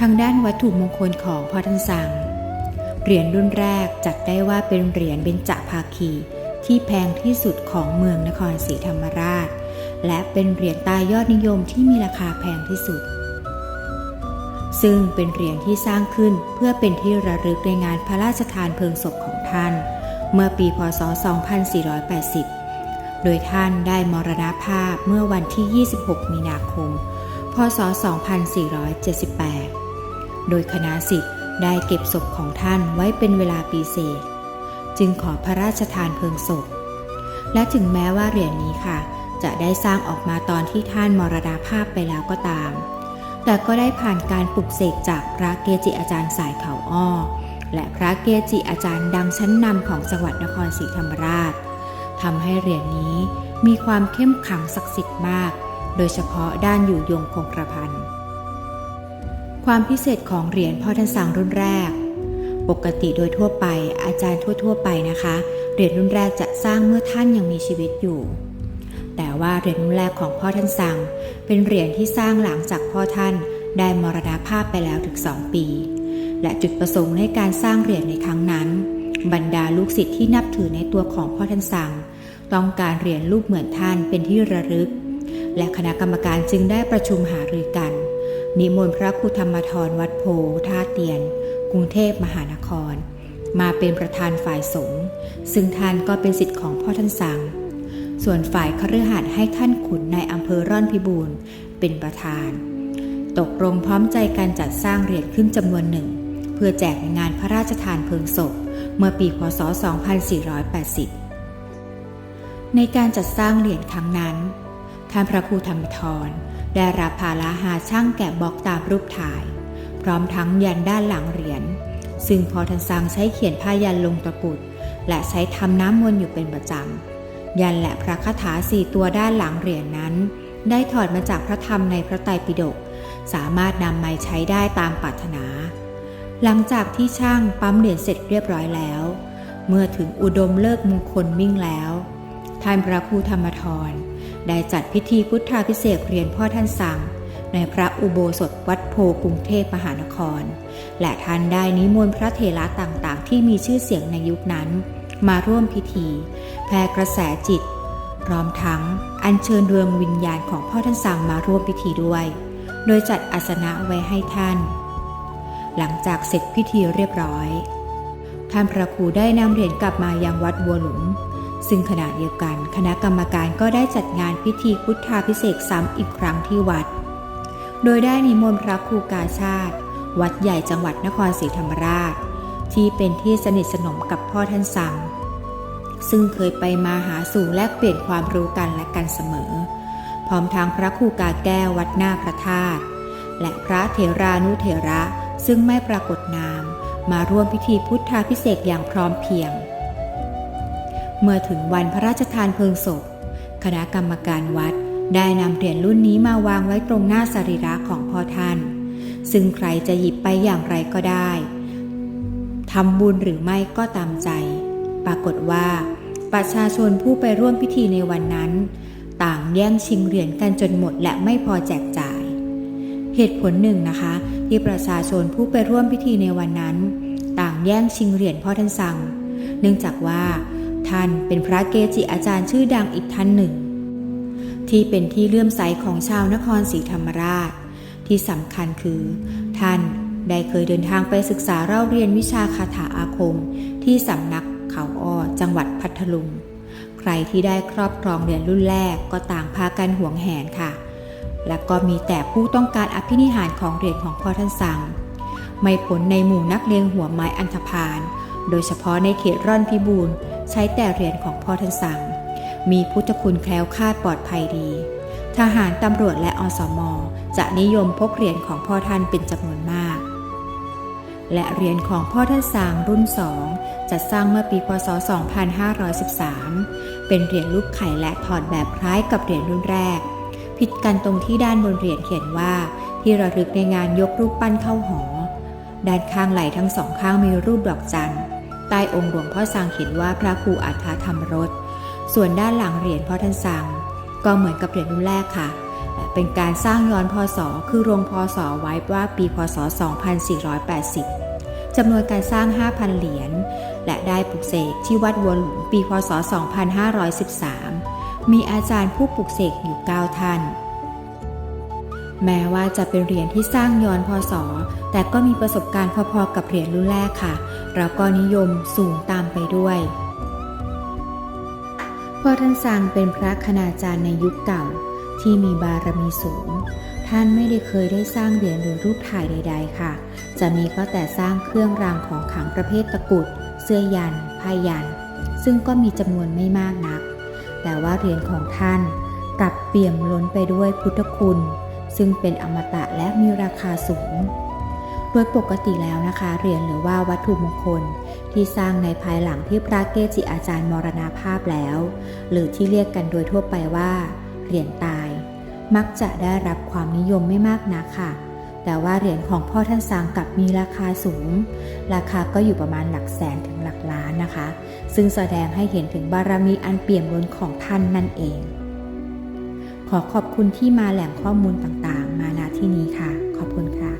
ทางด้านวัตถุมงคลของพ่อท่านสั่ง เหรียญรุ่นแรกจัดได้ว่าเป็นเหรียญเบญจภาคี ที่แพงที่สุดของเมืองนครศรีธรรมราช และเป็นเหรียญตายอดนิยมที่มีราคาแพงที่สุด ซึ่งเป็นเหรียญที่สร้างขึ้นเพื่อเป็นที่ระลึกในงานพระราชทานเพลิงศพของท่าน เมื่อปีพศ 2480โดยท่านได้มรณภาพเมื่อวันที่ 26 มีนาคม พศ 2478 โดยคณะสิทธิ์ได้เก็บศพของท่านไว้เป็นเวลาปีเศษ จึงขอพระราชทานเพลิงศพ และถึงแม้ว่าเหรียญนี้ค่ะ จะได้สร้างออกมาตอนที่ท่านมรณภาพไปแล้วก็ตาม แต่ก็ได้ผ่านการปลุกเสกจากพระเกจิอาจารย์สายเขาอ้อ และพระเกจิอาจารย์ดังชั้นนำของจังหวัดนครศรีธรรมราชทำให้เหรียญนี้มีความเข้มขังศักดิ์สิทธิ์มาก โดยเฉพาะด้านอยู่ยงคงกระพัน ความพิเศษของเหรียญพ่อท่านสังรุ่นแรก ปกติโดยทั่วไปอาจารย์ทั่ว ๆ ไปนะคะ เหรียญรุ่นแรกจะสร้างเมื่อท่านยังมีชีวิตอยู่ แต่ว่าเหรียญรุ่นแรกของพ่อท่านสังเป็นเหรียญที่สร้างหลังจากพ่อท่านได้มรณภาพไปแล้วถึงสองปี และจุดประสงค์ในการสร้างเหรียญในครั้งนั้น บรรดาลูกศิษย์ที่นับถือในตัวของพ่อท่านสังต้องการเหรียญรูปเหมือนท่านเป็นที่ระลึก และคณะกรรมการจึงได้ประชุมหารือกัน นิมนต์พระครูธรรมทรวัดโพท่าเตียน กรุงเทพมหานคร มาเป็นประธานฝ่ายสงฆ์ซึ่งท่านก็เป็นสิทธิ์ของพ่อท่านสัง ส่วนฝ่ายคฤหัสถ์ให้ท่านขุนในอำเภอร่อนพิบูรณ์เป็นประธาน ตกลงพร้อมใจการจัดสร้างเหรียญขึ้นจำนวนหนึ่ง เพื่อแจกในงานพระราชทานเพลิงศพ เมื่อปีพศ 2480 ในการจัดสร้างเหรียญครั้งนั้น ท่านพระครูธรรมทรได้รับภาระหาช่างแกะบล็อกตามรูปถ่าย พร้อมทั้งยันด้านหลังเหรียญซึ่งพอทันซังใช้เขียนผ้ายันลงตะกุด และใช้ทำน้ำมนต์อยู่เป็นประจำ ยันและพระคาถาสี่ตัวด้านหลังเหรียญนนั้น ได้ถอดมาจากพระธรรมในพระไตรปิฎกสามารถนำมาใช้ได้ตามปรารถนา หลังจากที่ช่างปั๊มเหรียญเสร็จเรียบร้อยแล้ว เมื่อถึงอุดมเลิกมงคลมิ่งแล้ว ท่านพระครูธรรมทร ได้จัดพิธีพุทธาพิเศษเรียนพ่อท่านสั่งในพระอุโบสถวัดโพกรุงเทพมหานคร และท่านได้นิมนต์พระเถระต่างๆ ที่มีชื่อเสียงในยุคนั้น มาร่วมพิธี แผ่กระแสจิต พร้อมทั้งอัญเชิญดวงวิญญาณของพ่อท่านสั่งมาร่วมพิธีด้วย โดยจัดอาสนะไว้ให้ท่าน หลังจากเสร็จพิธีเรียบร้อย ท่านพระครูได้นำเหรียญกลับมายังวัดบัวหลุม ซึ่งขณะเดียวกัน คณะกรรมการก็ได้จัดงานพิธีพุทธาพิเศษซ้ำอีกครั้งที่วัด โดยได้นิมนต์พระครูกาชาติ วัดใหญ่จังหวัดนครศรีธรรมราช ที่เป็นที่สนิทสนมกับพ่อท่านสังซึ่งเคยไปมาหาสู่แลกเปลี่ยนความรู้กันและกันเสมอ พร้อมทั้งพระครูกาแก้ววัดหน้าพระธาตุและพระเถรานุเถระซึ่งไม่ปรากฏนาม มาร่วมพิธีพุทธาพิเศษอย่างพร้อมเพียง เมื่อถึงวันพระราชทานเพลิงศพ คณะกรรมการวัดได้นำเหรียญรุ่นนี้มาวางไว้ตรงหน้าสรีระของพ่อท่าน ซึ่งใครจะหยิบไปอย่างไรก็ได้ทำบุญหรือไม่ก็ตามใจ ปรากฏว่า ประชาชนผู้ไปร่วมพิธีในวันนั้น ต่างแย่งชิงเหรียญกันจนหมดและไม่พอแจกจ่าย เหตุผลหนึ่งนะคะ ที่ประชาชนผู้ไปร่วมพิธีในวันนั้น ต่างแย่งชิงเหรียญพ่อท่านสั่งเนื่องจากว่า ท่านเป็นพระเกจิอาจารย์ชื่อดังอีกท่านหนึ่ง ที่เป็นที่เลื่อมใสของชาวนครศรีธรรมราช ที่สำคัญคือ ท่านได้เคยเดินทางไปศึกษาเล่าเรียนวิชาคาถาอาคม ที่สำนักเขาอ้อจังหวัดพัทลุง ใครที่ได้ครอบครองเหรียญรุ่นแรกก็ต่างพากันหวงแหนค่ะ และก็มีแต่ผู้ต้องการอภินิหารของเหรียญของพ่อท่านสัง ไม่พ้นในหมู่นักเลงหัวไม้อันธพาล โดยเฉพาะในเขตร่อนพิบูรณ์ใช้แต่เหรียญของพ่อท่านสั่ง มีพุทธคุณแคล้วคลาดปลอดภัยดี ทหารตำรวจและอสมจะนิยมพกเหรียญของพ่อท่านเป็นจำนวนมาก และเหรียญของพ่อท่านสางรุ่นสองจัดสร้างเมื่อปีพศ 2513 เป็นเหรียญรูปไข่และถอดแบบคล้ายกับเหรียญรุ่นแรก ผิดกันตรงที่ด้านบนเหรียญเขียนว่า ที่ระลึกในงานยกรูปปั้นเข้าหอ ด้านข้างไหล่ทั้งสองข้างมีรูปดอกจันทร์ ใต้องค์หลวงพ่อสางเขียนว่าพระครูอัฏฐธรรมรสส่วนด้านหลังเหรียญพ่อท่านสางก็เหมือนกับเหรียญรุ่นแรกค่ะ เป็นการสร้างย้อนพศคือรวมพศไว้ว่าปีพศ 2480จำนวนการสร้าง 5,000 เหรียญและได้ปลุกเสกที่วัดวัวหลุมปีพศ 2513 มีอาจารย์ผู้ปลุกเสกอยู่ 9 ท่านแม้ว่าจะเป็นเหรียญที่สร้างย้อนพศ แต่ก็มีประสบการณ์พอๆกับเหรียญรุ่นแรกค่ะ แล้วก็นิยมสูงตามไปด้วยพ่อท่านสร้างเป็นพระคณาจารย์ในยุคเก่าที่มีบารมีสูง ท่านไม่ได้เคยได้สร้างเหรียญหรือรูปถ่ายใด ๆ ค่ะ จะมีก็แต่สร้างเครื่องรางของขลังประเภทตะกุด เสื้อยันผ้ายัน ซึ่งก็มีจำนวนไม่มากนัก แต่ว่าเหรียญของท่านกลับเปี่ยมล้นไปด้วยพุทธคุณ ซึ่งเป็นอมตะและมีราคาสูง ดยปกติแล้วนะคะเหรียญหรือว่าวัตถุมงคล ที่สร้างในภายหลังที่พระเกจิอาจารย์มรณาภาพแล้ว หรือที่เรียกกันโดยทั่วไปว่าเหรียญตาย มักจะได้รับความนิยมไม่มากนักค่ะ แต่ว่าเหรียญของพ่อท่านสร้างกลับมีราคาสูง ราคาก็อยู่ประมาณหลักแสนถึงหลักล้านนะคะ ซึ่งแสดงให้เห็นถึงบารมีอันเปี่ยมล้นของท่านนั่นเอง ขอขอบคุณที่มาแหล่งข้อมูลต่างๆ มาณที่นี้ค่ะ ขอบคุณค่ะ